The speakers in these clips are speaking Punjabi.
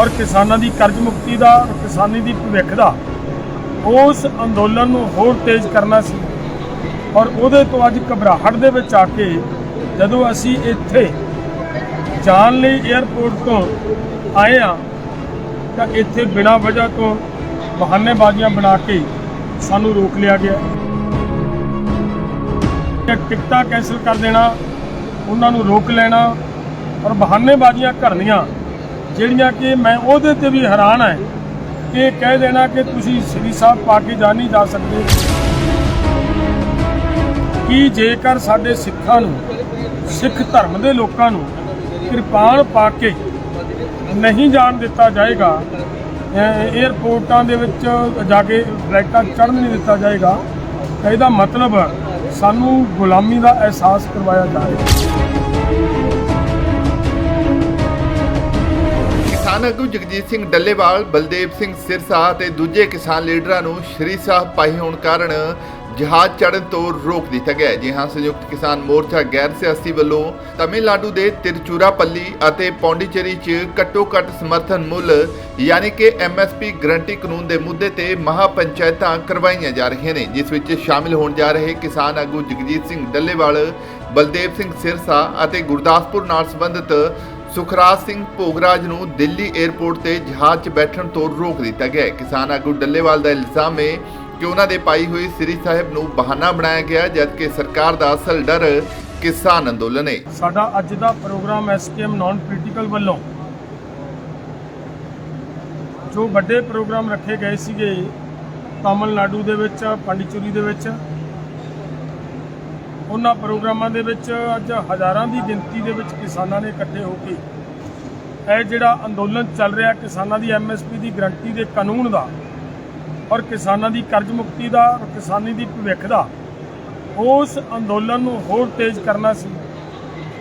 ਔਰ ਕਿਸਾਨਾਂ ਦੀ ਕਰਜ਼ ਮੁਕਤੀ ਦਾ ਕਿਸਾਨੀ ਦੀ ਭਵਿੱਖ ਦਾ ਉਸ ਅੰਦੋਲਨ ਨੂੰ ਹੋਰ ਤੇਜ਼ ਕਰਨਾ ਸੀ। ਔਰ ਉਹਦੇ ਤੋਂ ਅੱਜ ਘਬਰਾਹਟ ਦੇ ਵਿੱਚ ਆ ਕੇ ਜਦੋਂ ਅਸੀਂ ਇੱਥੇ ਜਾਣ ਲਈ 에ਅਰਪੋਰਟ ਤੋਂ ਆਏ ਆ ਤਾਂ ਇੱਥੇ ਬਿਨਾਂ ਵਜ੍ਹਾ ਤੋਂ ਬਹਾਨੇਬਾਜ਼ੀਆਂ ਬਣਾ ਕੇ ਸਾਨੂੰ ਰੋਕ ਲਿਆ ਗਿਆ। ਟਿਕਟਾਂ ਕੈਂਸਲ ਕਰ ਦੇਣਾ, ਉਹਨਾਂ ਨੂੰ ਰੋਕ ਲੈਣਾ ਔਰ ਬਹਾਨੇਬਾਜ਼ੀਆਂ ਕਰਨੀਆਂ ਜਿਹੜੀਆਂ ਕਿ ਮੈਂ ਉਹਦੇ ਤੇ ਵੀ ਹੈਰਾਨ ਹੈ ਕਿ ਕਹਿ ਦੇਣਾ ਕਿ ਤੁਸੀਂ ਸ੍ਰੀ ਸਾਹਿਬ ਪਾ ਕੇ ਜਾ ਨਹੀਂ ਜਾ ਸਕਦੇ। ਕਿ ਜੇਕਰ ਸਾਡੇ ਸਿੱਖਾਂ ਨੂੰ, ਸਿੱਖ ਧਰਮ ਦੇ ਲੋਕਾਂ ਨੂੰ ਕਿਰਪਾਨ ਪਾ ਕੇ ਨਹੀਂ ਜਾਣ ਦਿੱਤਾ ਜਾਏਗਾ, ਅਹ ਦੇ ਵਿੱਚ ਜਾ ਕੇ ਫਲਾਈਟਾਂ ਚੜ੍ਹਨ ਨਹੀਂ ਦਿੱਤਾ ਜਾਏਗਾ ਇਹਦਾ ਮਤਲਬ ਸਾਨੂੰ ਗੁਲਾਮੀ ਦਾ ਅਹਿਸਾਸ ਕਰਵਾਇਆ ਜਾ ਰਿਹਾ। ਹੈ ਕਿਸਾਨ ਆਗੂ ਜਗਜੀਤ ਸਿੰਘ ਡੱਲੇਵਾਲ, ਬਲਦੇਵ ਸਿੰਘ ਸਿਰਸਾ ਅਤੇ ਦੂਜੇ ਕਿਸਾਨ ਲੀਡਰਾਂ ਨੂੰ ਸ਼੍ਰੀ ਸਾਹਿਬ ਪਾਈ ਹੋਣ ਕਾਰਨ ਜਹਾਜ਼ ਚੜ੍ਹਨ ਤੋਂ ਰੋਕ ਦਿੱਤਾ ਗਿਆ ਜੀ ਹਾਂ, ਸੰਯੁਕਤ ਕਿਸਾਨ ਮੋਰਚਾ ਗੈਰ ਸਿਆਸੀ ਵੱਲੋਂ ਤਮਿਲਨਾਡੂ ਦੇ ਤਿਰਚੂਰਾਪੱਲੀ ਅਤੇ ਪੌਂਡੀਚੇਰੀ 'ਚ ਘੱਟੋ-ਘੱਟ ਸਮਰਥਨ ਮੁੱਲ, ਯਾਨੀ ਕਿ ਐਮਐਸਪੀ ਗਰੰਟੀ ਕਾਨੂੰਨ ਦੇ ਮੁੱਦੇ ਤੇ ਮਹਾ ਪੰਚਾਇਤਾਂ ਕਰਵਾਈਆਂ ਜਾ ਰਹੀਆਂ ਨੇ, ਜਿਸ ਵਿੱਚ ਸ਼ਾਮਿਲ ਹੋਣ ਜਾ ਰਹੇ ਕਿਸਾਨ ਆਗੂ ਜਗਜੀਤ ਸਿੰਘ ਡੱਲੇਵਾਲ, ਬਲਦੇਵ ਸਿੰਘ ਸਿਰਸਾ ਅਤੇ ਗੁਰਦਾਸਪੁਰ ਨਾਲ ਸੰਬੰਧਿਤ ਸੁਖਰਾਜ ਸਿੰਘ ਭੋਗਰਾਜ ਨੂੰ ਦਿੱਲੀ 에ਅਰਪੋਰਟ ਤੇ ਜਹਾਜ਼ 'ਚ ਬੈਠਣ ਤੋਂ ਰੋਕ ਦਿੱਤਾ ਗਿਆ ਹੈ। ਕਿਸਾਨ ਆਗੂ ਡੱਲੇਵਾਲ ਦਾ ਇਲਜ਼ਾਮ ਹੈ ਕਿ ਉਹਨਾਂ ਦੇ ਪਾਈ ਹੋਈ ਸ੍ਰੀ ਸਾਹਿਬ ਨੂੰ ਬਹਾਨਾ ਬਣਾਇਆ ਗਿਆ, ਜਦਕਿ ਸਰਕਾਰ ਦਾ ਅਸਲ ਡਰ ਕਿਸਾਨ ਅੰਦੋਲਨ ਹੈ। ਸਾਡਾ ਅੱਜ ਦਾ ਪ੍ਰੋਗਰਾਮ ਐਸਕੇਐਮ ਨਾਨ ਪੋਲੀਟੀਕਲ ਵੱਲੋਂ ਜੋ ਵੱਡੇ ਪ੍ਰੋਗਰਾਮ ਰੱਖੇ ਗਏ ਸੀਗੇ, ਤਾਮਿਲਨਾਡੂ ਦੇ ਵਿੱਚ, ਪੰਡਿਚੇਰੀ ਦੇ ਵਿੱਚ ਉਹਨਾਂ ਪ੍ਰੋਗਰਾਮਾਂ ਦੇ ਵਿੱਚ ਅੱਜ ਹਜ਼ਾਰਾਂ ਦੀ ਗਿਣਤੀ ਦੇ ਵਿੱਚ ਕਿਸਾਨਾਂ ਨੇ ਇਕੱਠੇ ਹੋ ਕੇ ਇਹ ਜਿਹੜਾ ਅੰਦੋਲਨ ਚੱਲ ਰਿਹਾ ਕਿਸਾਨਾਂ ਦੀ ਐਮਐਸਪੀ ਦੀ ਗਰੰਟੀ ਦੇ ਕਾਨੂੰਨ ਦਾ ਔਰ ਕਿਸਾਨਾਂ ਦੀ ਕਰਜ਼ ਮੁਕਤੀ ਦਾ ਔਰ ਕਿਸਾਨੀ ਦੀ ਭਵਿੱਖ ਦਾ, ਉਸ ਅੰਦੋਲਨ ਨੂੰ ਹੋਰ ਤੇਜ਼ ਕਰਨਾ ਸੀ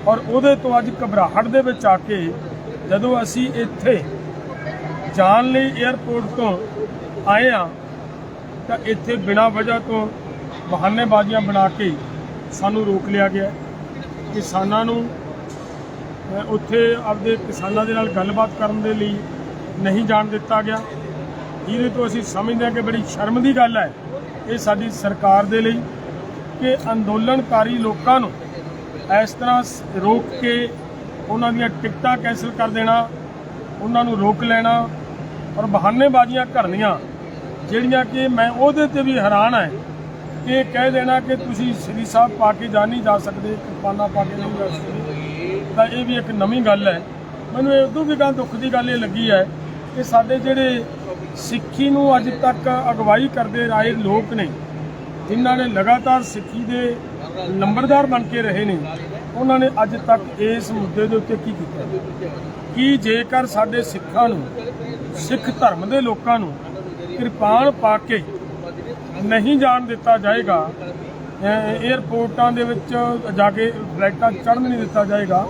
ਔਰ ਉਹਦੇ ਤੋਂ ਅੱਜ ਘਬਰਾਹਟ ਦੇ ਵਿੱਚ ਆ ਕੇ ਜਦੋਂ ਅਸੀਂ ਇੱਥੇ ਜਾਣ ਲਈ 에ਅਰਪੋਰਟ ਤੋਂ ਆਏ ਆ ਤਾਂ ਇੱਥੇ ਬਿਨਾਂ ਵਜ੍ਹਾ ਤੋਂ ਬਹਾਨੇਬਾਜ਼ੀਆਂ ਬਣਾ ਕੇ ਸਾਨੂੰ ਰੋਕ ਲਿਆ ਗਿਆ ਕਿਸਾਨਾਂ ਨੂੰ ਉੱਥੇ ਆਪਦੇ ਕਿਸਾਨਾਂ ਦੇ ਨਾਲ ਗੱਲਬਾਤ ਕਰਨ ਦੇ ਲਈ ਨਹੀਂ ਜਾਣ ਦਿੱਤਾ ਗਿਆ। ਜਿਹਦੇ ਤੋਂ ਅਸੀਂ ਸਮਝਦੇ ਹਾਂ ਕਿ ਬੜੀ ਸ਼ਰਮ ਦੀ ਗੱਲ ਹੈ ਇਹ ਸਾਡੀ ਸਰਕਾਰ ਦੇ ਲਈ ਕਿ ਅੰਦੋਲਨਕਾਰੀ ਲੋਕਾਂ ਨੂੰ ਇਸ ਤਰ੍ਹਾਂ ਰੋਕ ਕੇ ਉਹਨਾਂ ਦੀਆਂ ਟਿਕਟਾਂ ਕੈਂਸਲ ਕਰ ਦੇਣਾ, ਉਹਨਾਂ ਨੂੰ ਰੋਕ ਲੈਣਾ ਔਰ ਬਹਾਨੇਬਾਜ਼ੀਆਂ ਕਰਨੀਆਂ, ਜਿਹੜੀਆਂ ਕਿ ਮੈਂ ਉਹਦੇ ਤੇ ਵੀ ਹੈਰਾਨ ਹੈ। ਇਹ ਕਹਿ ਦੇਣਾ ਕਿ ਤੁਸੀਂ ਸ੍ਰੀ ਸਾਹਿਬ ਪਾ ਕੇ ਜਾ ਨਹੀਂ ਜਾ ਸਕਦੇ, ਕਿਰਪਾਨਾਂ ਪਾ ਕੇ ਨਹੀਂ ਜਾ ਸਕਦੇ। ਤਾਂ ਇਹ ਵੀ ਇੱਕ ਨਵੀਂ ਗੱਲ ਹੈ। ਮੈਨੂੰ ਇਹ ਉਦੋਂ ਵੀ ਗੱਲ ਦੁੱਖ ਦੀ ਗੱਲ ਇਹ ਲੱਗੀ ਹੈ ਕਿ ਸਾਡੇ ਜਿਹੜੇ ਸਿੱਖੀ ਨੂੰ ਅੱਜ ਤੱਕ ਅਗਵਾਈ ਕਰਦੇ ਰਾਏ ਲੋਕ ਨੇ, ਜਿਨ੍ਹਾਂ ਨੇ ਲਗਾਤਾਰ ਸਿੱਖੀ ਦੇ ਨੰਬਰਦਾਰ ਬਣ ਕੇ ਰਹੇ ਨੇ, ਉਹਨਾਂ ਨੇ ਅੱਜ ਤੱਕ ਇਸ ਮੁੱਦੇ ਦੇ ਉੱਤੇ ਕੀ ਕੀਤਾ? ਕਿ ਜੇਕਰ ਸਾਡੇ ਸਿੱਖਾਂ ਨੂੰ, ਸਿੱਖ ਧਰਮ ਦੇ ਲੋਕਾਂ ਨੂੰ ਕਿਰਪਾਨ ਪਾ ਕੇ ਨਹੀਂ ਜਾਣ ਦਿੱਤਾ ਜਾਏਗਾ। ਅਹ 에ਅਰਪੋਰਟਾਂ ਦੇ ਵਿੱਚ ਜਾ ਕੇ ਫਲਾਈਟਾਂ ਚੜ੍ਹਨ ਨਹੀਂ ਦਿੱਤਾ ਜਾਏਗਾ।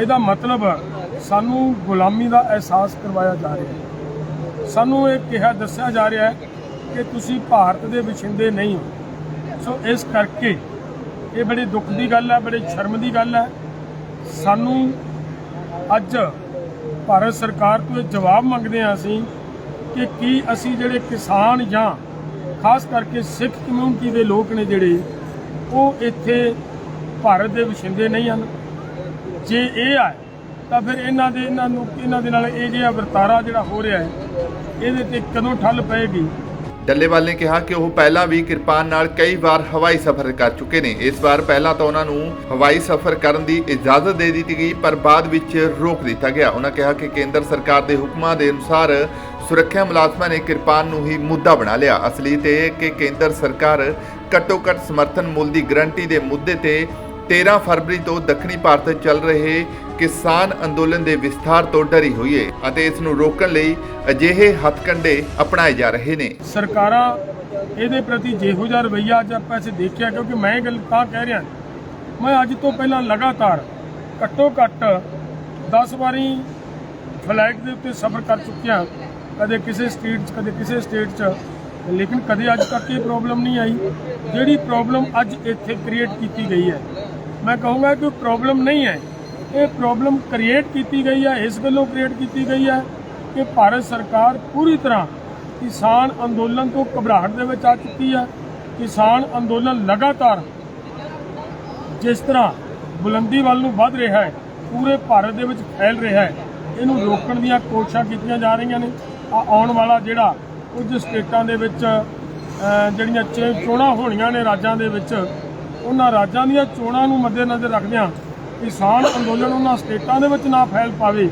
ਇਹਦਾ ਮਤਲਬ ਸਾਨੂੰ ਗੁਲਾਮੀ ਦਾ ਅਹਿਸਾਸ ਕਰਵਾਇਆ ਜਾ ਰਿਹਾ ਹੈ। ਸਾਨੂੰ ਇਹ ਕਿਹਾ ਦੱਸਿਆ ਜਾ ਰਿਹਾ ਹੈ ਕਿ ਤੁਸੀਂ ਭਾਰਤ ਦੇ ਵਸਿੰਦੇ ਨਹੀਂ ਹੋ। ਸੋ ਇਸ ਕਰਕੇ ਇਹ ਬੜੀ ਦੁੱਖ ਦੀ ਗੱਲ ਹੈ, ਬੜੀ ਸ਼ਰਮ ਦੀ ਗੱਲ ਹੈ। ਸਾਨੂੰ ਅੱਜ ਭਾਰਤ ਸਰਕਾਰ ਤੋਂ ਇਹ ਜਵਾਬ ਮੰਗਦੇ ਹਾਂ ਅਸੀਂ ਕਿ ਕੀ ਅਸੀਂ ਜਿਹੜੇ ਕਿਸਾਨ ਜਾਂ ਖਾਸ ਕਰਕੇ ਸਿੱਖ ਕਮਿਊਨਿਟੀ ਦੇ ਲੋਕ ਨੇ ਜਿਹੜੇ, ਉਹ ਇੱਥੇ ਭਾਰਤ ਦੇ ਵਸਿੰਦੇ ਨਹੀਂ ਹਨ। ਜੇ ਇਹ ਹੈ ਤਾਂ ਫਿਰ ਇਹਨਾਂ ਦੇ, ਇਹਨਾਂ ਨੂੰ, ਇਹਨਾਂ ਦੇ ਨਾਲ ਇਹ ਜਿਹੜਾ ਵਰਤਾਰਾ ਜਿਹੜਾ ਹੋ ਰਿਹਾ ਹੈ, ਇਹਦੇ ਤੇ ਕਦੋਂ ਠੱਲ ਪਏਗੀ? ਡੱਲੇਵਾਲ ਨੇ ਕਿਹਾ ਕਿ ਉਹ ਪਹਿਲਾਂ ਵੀ ਕਿਰਪਾਨ ਨਾਲ ਕਈ ਵਾਰ ਹਵਾਈ ਸਫ਼ਰ ਕਰ ਚੁੱਕੇ ਨੇ। ਇਸ ਵਾਰ ਪਹਿਲਾਂ ਤਾਂ ਉਹਨਾਂ ਨੂੰ ਹਵਾਈ ਸਫ਼ਰ ਕਰਨ ਦੀ ਇਜਾਜ਼ਤ ਦੇ ਦਿੱਤੀ ਗਈ, ਪਰ ਬਾਅਦ ਵਿੱਚ ਰੋਕ ਦਿੱਤਾ ਗਿਆ। ਉਹਨਾਂ ਕਿਹਾ ਕਿ ਕੇਂਦਰ ਸਰਕਾਰ ਦੇ ਹੁਕਮਾਂ ਦੇ ਅਨੁਸਾਰ ਸੁਰੱਖਿਆ ਮੁਲਾਜ਼ਮਾਂ ਨੇ ਕਿਰਪਾਨ ਨੂੰ ਹੀ ਮੁੱਦਾ ਬਣਾ ਲਿਆ। ਅਸਲੀ ਤੇ ਕਿ ਕੇਂਦਰ ਸਰਕਾਰ ਘੱਟੋ ਘੱਟ ਸਮਰਥਨ ਮੁੱਲ ਦੀ ਗਰੰਟੀ ਦੇ ਮੁੱਦੇ ਤੇ 13 ਫਰਵਰੀ ਤੋਂ ਦੱਖਣੀ ਭਾਰਤ ਚੱਲ ਰਹੇ ਕਿਸਾਨ ਅੰਦੋਲਨ ਦੇ ਵਿਸਥਾਰ ਤੋਂ ਡਰੀ ਹੋਈ ਹੈ ਅਤੇ ਇਸ ਨੂੰ ਰੋਕਣ ਲਈ ਅਜਿਹੇ ਹੱਥਕੰਡੇ ਅਪਣਾਏ ਜਾ ਰਹੇ ਨੇ। ਸਰਕਾਰਾਂ ਇਹਦੇ ਪ੍ਰਤੀ ਜਿਹੋ ਜਿਹਾ ਰਵੱਈਆ ਅੱਜ ਆਪਾਂ ਅਸੀਂ ਦੇਖਿਆ, ਕਿਉਂਕਿ ਮੈਂ ਇਹ ਗੱਲ ਤਾਂ ਕਹਿ ਰਿਹਾ। ਮੈਂ ਅੱਜ ਤੋਂ ਪਹਿਲਾਂ ਲਗਾਤਾਰ ਘੱਟੋ ਘੱਟ 10 ਵਾਰੀ ਫਲਾਈਟ ਦੇ ਉੱਤੇ ਸਫ਼ਰ ਕਰ ਚੁੱਕਿਆ। ਕਦੇ ਕਿਸੇ ਸਟੇਟ 'ਚ, ਕਦੇ ਕਿਸੇ ਸਟੇਟ 'ਚ। ਲੇਕਿਨ ਕਦੇ ਅੱਜ ਤੱਕ ਇਹ ਪ੍ਰੋਬਲਮ ਨਹੀਂ ਆਈ। ਜਿਹੜੀ ਪ੍ਰੋਬਲਮ ਅੱਜ ਇੱਥੇ ਕ੍ਰੀਏਟ ਕੀਤੀ ਗਈ ਹੈ। ਮੈਂ ਕਹੂੰਗਾ ਕਿ ਪ੍ਰੋਬਲਮ ਨਹੀਂ ਹੈ। ਇਹ ਪ੍ਰੋਬਲਮ ਕ੍ਰੀਏਟ ਕੀਤੀ ਗਈ ਹੈ, ਇਸ ਗੱਲੋਂ ਕ੍ਰੀਏਟ ਕੀਤੀ ਗਈ ਹੈ ਕਿ ਭਾਰਤ ਸਰਕਾਰ ਪੂਰੀ ਤਰ੍ਹਾਂ ਕਿਸਾਨ ਅੰਦੋਲਨ ਤੋਂ ਘਬਰਾਹਟ ਦੇ ਵਿੱਚ ਆ ਚੁੱਕੀ ਹੈ। ਕਿਸਾਨ ਅੰਦੋਲਨ ਲਗਾਤਾਰ ਜਿਸ ਤਰ੍ਹਾਂ ਬੁਲੰਦੀ ਵੱਲ ਨੂੰ ਵੱਧ ਰਿਹਾ ਹੈ, ਪੂਰੇ ਭਾਰਤ ਦੇ ਵਿੱਚ ਫੈਲ ਰਿਹਾ ਹੈ। ਇਹਨੂੰ ਰੋਕਣ ਦੀਆਂ ਕੋਸ਼ਿਸ਼ਾਂ ਕੀਤੀਆਂ ਜਾ ਰਹੀਆਂ ਨੇ। ਆਉਣ ਵਾਲਾ ਜਿਹੜਾ ਕੁਝ ਸਟੇਟਾਂ ਦੇ ਵਿੱਚ ਜਿਹੜੀਆਂ ਚੇ- ਚੋਣਾਂ ਹੋਣੀਆਂ ਨੇ ਰਾਜਾਂ ਦੇ ਵਿੱਚ, ਉਹਨਾਂ ਰਾਜਾਂ ਦੀਆਂ ਚੋਣਾਂ ਨੂੰ ਮੱਦੇਨਜ਼ਰ ਰੱਖਦਿਆਂ ਕਿਸਾਨ ਅੰਦੋਲਨ ਉਹਨਾਂ ਸਟੇਟਾਂ ਦੇ ਵਿੱਚ ਨਾ ਫੈਲ ਪਾਵੇ,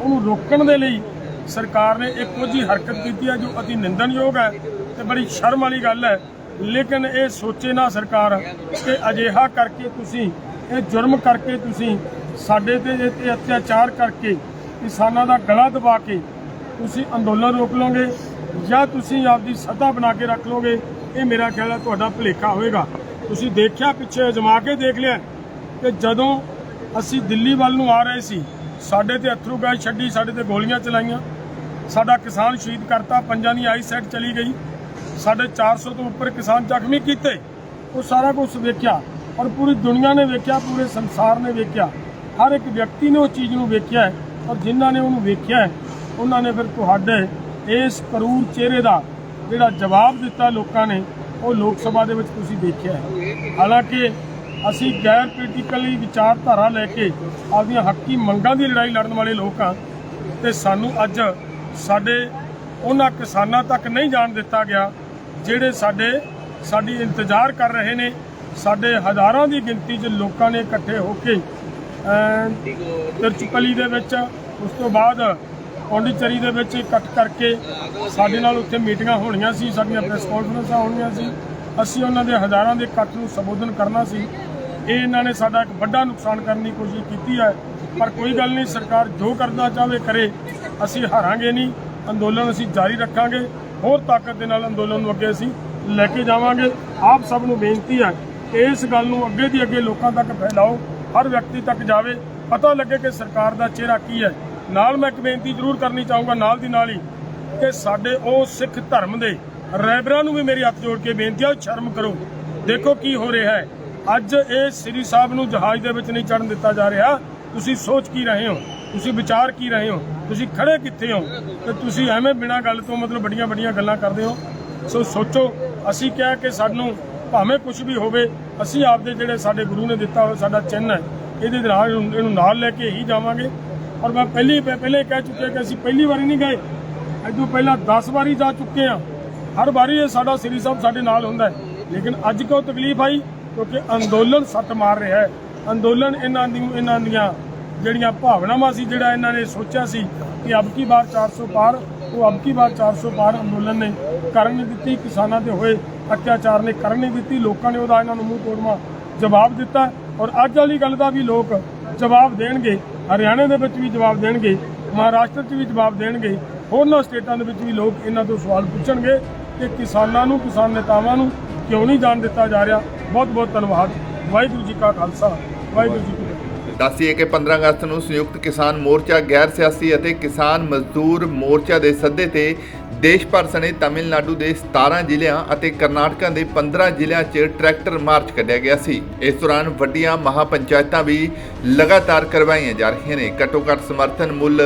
ਉਹਨੂੰ ਰੋਕਣ ਦੇ ਲਈ ਸਰਕਾਰ ਨੇ ਇੱਕ ਕੁਝ ਹੀ ਹਰਕਤ ਕੀਤੀ ਹੈ ਜੋ ਅਤੀ ਨਿੰਦਣਯੋਗ ਹੈ ਤੇ ਬੜੀ ਸ਼ਰਮ ਵਾਲੀ ਗੱਲ ਹੈ। ਲੇਕਿਨ ਇਹ ਸੋਚੇ ਨਾ ਸਰਕਾਰ ਕਿ ਅਜਿਹਾ ਕਰਕੇ ਤੁਸੀਂ, ਇਹ ਜੁਰਮ ਕਰਕੇ ਤੁਸੀਂ ਸਾਡੇ ਤੇ ਅਤਿਆਚਾਰ ਕਰਕੇ ਕਿਸਾਨਾਂ ਦਾ ਗਲਾ ਦਬਾ ਕੇ ਤੁਸੀਂ ਅੰਦੋਲਨ ਰੋਕ ਲਓਗੇ ਜਾਂ ਤੁਸੀਂ ਆਪਦੀ ਸੱਦਾ ਬਣਾ ਕੇ ਰੱਖ ਲਓਗੇ, ਇਹ ਮੇਰਾ ਖਿਆਲ ਹੈ ਤੁਹਾਡਾ ਭੁਲੇਖਾ ਹੋਵੇਗਾ। ਤੁਸੀਂ ਦੇਖਿਆ, ਪਿੱਛੇ ਅਜਮਾ ਕੇ ਦੇਖ ਲਿਆ ਕਿ ਜਦੋਂ ਅਸੀਂ ਦਿੱਲੀ ਵੱਲ ਨੂੰ ਆ ਰਹੇ ਸੀ, ਸਾਡੇ ਤੇ ਅਥਰੂ ਗੈਸ ਛੱਡੀ, ਸਾਡੇ ਤੇ ਗੋਲੀਆਂ ਚਲਾਈਆਂ, ਸਾਡਾ ਕਿਸਾਨ ਸ਼ਹੀਦ ਕਰਤਾ, ਪੰਜਾਂ ਦੀ ਆਈ ਸੈਟ ਚਲੀ ਗਈ, ਸਾਡੇ 400 ਤੋਂ ਉੱਪਰ ਕਿਸਾਨ ਜ਼ਖਮੀ ਕੀਤੇ, ਉਹ ਸਾਰਾ ਕੁਝ ਵੇਖਿਆ ਔਰ ਪੂਰੀ ਦੁਨੀਆ ਨੇ ਵੇਖਿਆ, ਪੂਰੇ ਸੰਸਾਰ ਨੇ ਵੇਖਿਆ। ਹਰ ਇੱਕ ਵਿਅਕਤੀ ਨੇ ਉਹ ਚੀਜ਼ ਨੂੰ ਵੇਖਿਆ ਔਰ ਜਿਨ੍ਹਾਂ ਨੇ ਉਹਨੂੰ ਵੇਖਿਆ ਉਹਨਾਂ ਨੇ ਫਿਰ ਤੁਹਾਡੇ ਇਸ ਕਰੂਰ ਚਿਹਰੇ ਦਾ ਜਿਹੜਾ ਜਵਾਬ ਦਿੱਤਾ ਲੋਕਾਂ ਨੇ ਉਹ ਲੋਕ ਸਭਾ ਦੇ ਵਿੱਚ ਤੁਸੀਂ ਦੇਖਿਆ ਹੈ। ਹਾਲਾਂਕਿ ਅਸੀਂ ਗੈਰ ਪੋਲੀਟੀਕਲੀ ਵਿਚਾਰਧਾਰਾ ਲੈ ਕੇ ਆਪਦੀਆਂ ਹੱਕੀ ਮੰਗਾਂ ਦੀ ਲੜਾਈ ਲੜਨ ਵਾਲੇ ਲੋਕ ਹਾਂ ਤੇ ਸਾਨੂੰ ਅੱਜ ਸਾਡੇ ਉਹਨਾਂ ਕਿਸਾਨਾਂ ਤੱਕ ਨਹੀਂ ਜਾਣ ਦਿੱਤਾ ਗਿਆ ਜਿਹੜੇ ਸਾਡੇ ਸਾਡੀ ਇੰਤਜ਼ਾਰ ਕਰ ਰਹੇ ਨੇ। ਸਾਡੇ ਹਜ਼ਾਰਾਂ ਦੀ ਗਿਣਤੀ 'ਚ ਲੋਕਾਂ ਨੇ ਇਕੱਠੇ ਹੋ ਕੇ ਅਮ, ਤਿਰਚੁਪਲੀ ਦੇ ਵਿੱਚ ਉਸ ਤੋਂ ਬਾਅਦ ਪੌਂਡੀਚੇਰੀ ਦੇ ਵਿੱਚ ਇਕੱਠ ਕਰਕੇ ਸਾਡੇ ਨਾਲ ਉੱਥੇ ਮੀਟਿੰਗਾਂ ਹੋਣੀਆਂ ਸੀ, ਸਾਡੀਆਂ ਪ੍ਰੈਸ ਕਾਨਫਰੰਸਾਂ ਹੋਣੀਆਂ ਸੀ। ਅਸੀਂ ਉਹਨਾਂ ਦੇ ਹਜ਼ਾਰਾਂ ਦੇ ਇਕੱਠ ਨੂੰ ਸੰਬੋਧਨ ਕਰਨਾ ਸੀ। ਇਹ ਇਹਨਾਂ ਨੇ ਸਾਡਾ ਇੱਕ ਵੱਡਾ ਨੁਕਸਾਨ ਕਰਨ ਦੀ ਕੋਸ਼ਿਸ਼ ਕੀਤੀ ਹੈ। ਪਰ ਕੋਈ ਗੱਲ ਨਹੀਂ, ਸਰਕਾਰ ਜੋ ਕਰਨਾ ਚਾਹਵੇ ਕਰੇ। ਅਸੀਂ ਹਾਰਾਂਗੇ ਨਹੀਂ, ਅੰਦੋਲਨ ਅਸੀਂ ਜਾਰੀ ਰੱਖਾਂਗੇ। ਹੋਰ ਤਾਕਤ ਦੇ ਨਾਲ ਅੰਦੋਲਨ ਨੂੰ ਅੱਗੇ ਅਸੀਂ ਲੈ ਕੇ ਜਾਵਾਂਗੇ। ਆਪ ਸਭ ਨੂੰ ਬੇਨਤੀ ਹੈ ਕਿ ਇਸ ਗੱਲ ਨੂੰ ਅੱਗੇ ਦੀ ਅੱਗੇ ਲੋਕਾਂ ਤੱਕ ਫੈਲਾਓ। ਹਰ ਵਿਅਕਤੀ ਤੱਕ ਜਾਵੇ। ਪਤਾ ਲੱਗੇ ਕਿ ਸਰਕਾਰ ਦਾ ਚਿਹਰਾ ਕੀ ਹੈ। ਨਾਲ ਮੈਂ ਇੱਕ ਬੇਨਤੀ ਜ਼ਰੂਰ ਕਰਨੀ ਚਾਹੂੰਗਾ ਨਾਲ ਦੀ ਨਾਲ ਹੀ ਕਿ ਸਾਡੇ ਉਹ ਸਿੱਖ ਧਰਮ ਦੇ ਰਹਿਬਰਾਂ ਨੂੰ ਵੀ ਮੇਰੀ ਹੱਥ ਜੋੜ ਕੇ ਬੇਨਤੀ ਹੈ ਸ਼ਰਮ ਕਰੋ। ਦੇਖੋ ਕੀ ਹੋ ਰਿਹਾ ਹੈ। ਅੱਜ ਇਹ ਸ੍ਰੀ ਸਾਹਿਬ ਨੂੰ ਜਹਾਜ਼ ਦੇ ਵਿੱਚ ਨਹੀਂ ਚੜਨ ਦਿੱਤਾ ਜਾ ਰਿਹਾ। ਤੁਸੀਂ ਸੋਚ ਕੀ ਰਹੇ ਹੋ? ਤੁਸੀਂ ਵਿਚਾਰ ਕੀ ਰਹੇ ਹੋ? ਤੁਸੀਂ ਖੜੇ ਕਿੱਥੇ ਹੋ? ਤੇ ਤੁਸੀਂ ਐਵੇਂ ਬਿਨਾਂ ਗੱਲ ਤੋਂ ਮਤਲਬ ਵੱਡੀਆਂ ਵੱਡੀਆਂ ਗੱਲਾਂ ਕਰਦੇ ਹੋ। ਸੋ ਸੋਚੋ, ਅਸੀਂ ਕਿਹਾ ਕਿ ਸਾਨੂੰ ਭਾਵੇਂ ਕੁਝ ਵੀ ਹੋਵੇ, ਅਸੀਂ ਆਪਦੇ ਜਿਹੜੇ ਸਾਡੇ ਗੁਰੂ ਨੇ ਦਿੱਤਾ ਹੋਇਆ, ਸਾਡਾ ਚਿੰਨ੍ਹ ਹੈ, ਇਹਦੇ ਨਾਲ ਇਹਨੂੰ ਨਾਲ ਲੈ ਕੇ ਹੀ ਜਾਵਾਂਗੇ। ਔਰ ਮੈਂ ਪਹਿਲੀ ਪਹਿਲੇ ਕਹਿ ਚੁੱਕਿਆ ਕਿ ਅਸੀਂ ਪਹਿਲੀ ਵਾਰੀ ਨਹੀਂ ਗਏ। ਅਜੂ ਪਹਿਲਾਂ 10 ਵਾਰੀ ਜਾ ਚੁੱਕੇ ਆ ਹਰ ਵਾਰੀ ਇਹ ਸਾਡਾ ਸ੍ਰੀ ਸਾਹਿਬ ਸਾਡੇ ਨਾਲ ਹੁੰਦਾ ਹੈ। ਲੇਕਿਨ ਅੱਜ ਕਿਉਂ ਤਕਲੀਫ ਆਈ? ਕਿਉਂਕਿ ਅੰਦੋਲਨ ਸੱਟ ਮਾਰ ਰਿਹਾ ਹੈ। ਅੰਦੋਲਨ ਇਹਨਾਂ ਦੀ, ਇਹਨਾਂ ਦੀਆਂ ਜਿਹੜੀਆਂ ਭਾਵਨਾਵਾਂ ਸੀ, ਜਿਹੜਾ ਇਹਨਾਂ ਨੇ ਸੋਚਿਆ ਸੀ ਕਿ ਅਬ ਕੀ ਬਾਰ 400 ਪਾਰ, ਉਹ ਅਬ ਕੀ ਬਾਰ 400 ਪਾਰ ਅੰਦੋਲਨ ਨੇ ਕਰਨ ਨਹੀਂ ਦਿੱਤੀ, ਕਿਸਾਨਾਂ ਦੇ ਹੋਏ ਅਤਿਆਚਾਰ ਨੇ ਕਰਨ ਨਹੀਂ ਦਿੱਤੀ, ਲੋਕਾਂ ਨੇ ਉਹਦਾ ਇਹਨਾਂ ਨੂੰ ਮੂੰਹ ਤੋੜਵਾ ਜਵਾਬ ਦਿੱਤਾ। ਔਰ ਅੱਜ ਵਾਲੀ ਗੱਲ ਦਾ ਵੀ ਲੋਕ ਜਵਾਬ ਦੇਣਗੇ। ਹਰਿਆਣੇ ਦੇ ਵਿੱਚ ਵੀ ਜਵਾਬ ਦੇਣਗੇ, ਮਹਾਰਾਸ਼ਟਰ 'ਚ ਵੀ ਜਵਾਬ ਦੇਣਗੇ, ਹੋਰਨਾਂ ਸਟੇਟਾਂ ਦੇ ਵਿੱਚ ਵੀ ਲੋਕ ਇਹਨਾਂ ਤੋਂ ਸਵਾਲ ਪੁੱਛਣਗੇ ਕਿ ਕਿਸਾਨਾਂ ਨੂੰ, ਕਿਸਾਨ ਨੇਤਾਵਾਂ ਨੂੰ ਕਿਉਂ ਨਹੀਂ ਜਾਣ ਦਿੱਤਾ ਜਾ ਰਿਹਾ। ਬਹੁਤ ਬਹੁਤ ਧੰਨਵਾਦ। ਵਾਹਿਗੁਰੂ ਜੀ ਕਾ ਖਾਲਸਾ, ਵਾਹਿਗੁਰੂ ਜੀ ਕੀ ਦੱਸੀਏ ਕਿ 15 ਅਗਸਤ ਨੂੰ ਸੰਯੁਕਤ ਕਿਸਾਨ ਮੋਰਚਾ, ਗੈਰ ਸਿਆਸੀ ਅਤੇ ਕਿਸਾਨ ਮਜ਼ਦੂਰ ਮੋਰਚਾ ਦੇ ਸੱਦੇ ਤੇ ਦੇਸ਼ ਭਰ ਸਣੇ ਤਾਮਿਲਨਾਡੂ ਦੇ 17 ਜ਼ਿਲ੍ਹਿਆਂ ਅਤੇ ਕਰਨਾਟਕਾ ਦੇ 15 ਜ਼ਿਲ੍ਹਿਆਂ 'ਚ ਟਰੈਕਟਰ ਮਾਰਚ ਕੱਢਿਆ ਗਿਆ ਸੀ। ਇਸ ਦੌਰਾਨ ਵੱਡੀਆਂ ਮਹਾਪੰਚਾਇਤਾਂ ਵੀ ਲਗਾਤਾਰ ਕਰਵਾਈਆਂ ਜਾ ਰਹੀਆਂ ਨੇ। ਘੱਟੋ ਘੱਟ ਸਮਰਥਨ ਮੁੱਲ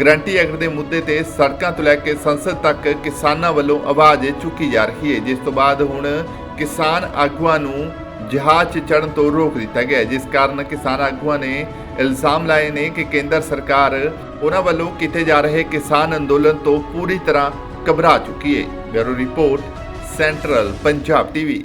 ਗਰੰਟੀ ਐਕਟ ਦੇ ਮੁੱਦੇ ਤੇ ਸੜਕਾਂ ਤੋਂ ਲੈ ਕੇ ਸੰਸਦ ਤੱਕ ਕਿਸਾਨਾਂ ਵੱਲੋਂ ਆਵਾਜ਼ ਚੁੱਕੀ ਜਾ ਰਹੀ ਹੈ। ਜਿਸ ਤੋਂ ਬਾਅਦ ਹੁਣ ਕਿਸਾਨ ਆਗੂਆਂ ਨੂੰ ਜਹਾਜ਼ 'ਚ ਚੜ੍ਹਨ ਤੋਂ ਰੋਕ ਦਿੱਤਾ ਗਿਆ ਜਿਸ ਕਾਰਨ ਕਿਸਾਨ ਆਗੂਆਂ ਨੇ ਇਲਜ਼ਾਮ ਲਾਏ ਨੇ ਕਿ ਕੇਂਦਰ ਸਰਕਾਰ ਉਹਨਾਂ ਵੱਲੋਂ ਕੀਤੇ ਜਾ ਰਹੇ ਕਿਸਾਨ ਅੰਦੋਲਨ ਤੋਂ ਪੂਰੀ ਤਰ੍ਹਾਂ ਘਬਰਾ ਚੁੱਕੀ ਹੈ। Bureau report, central Punjab TV.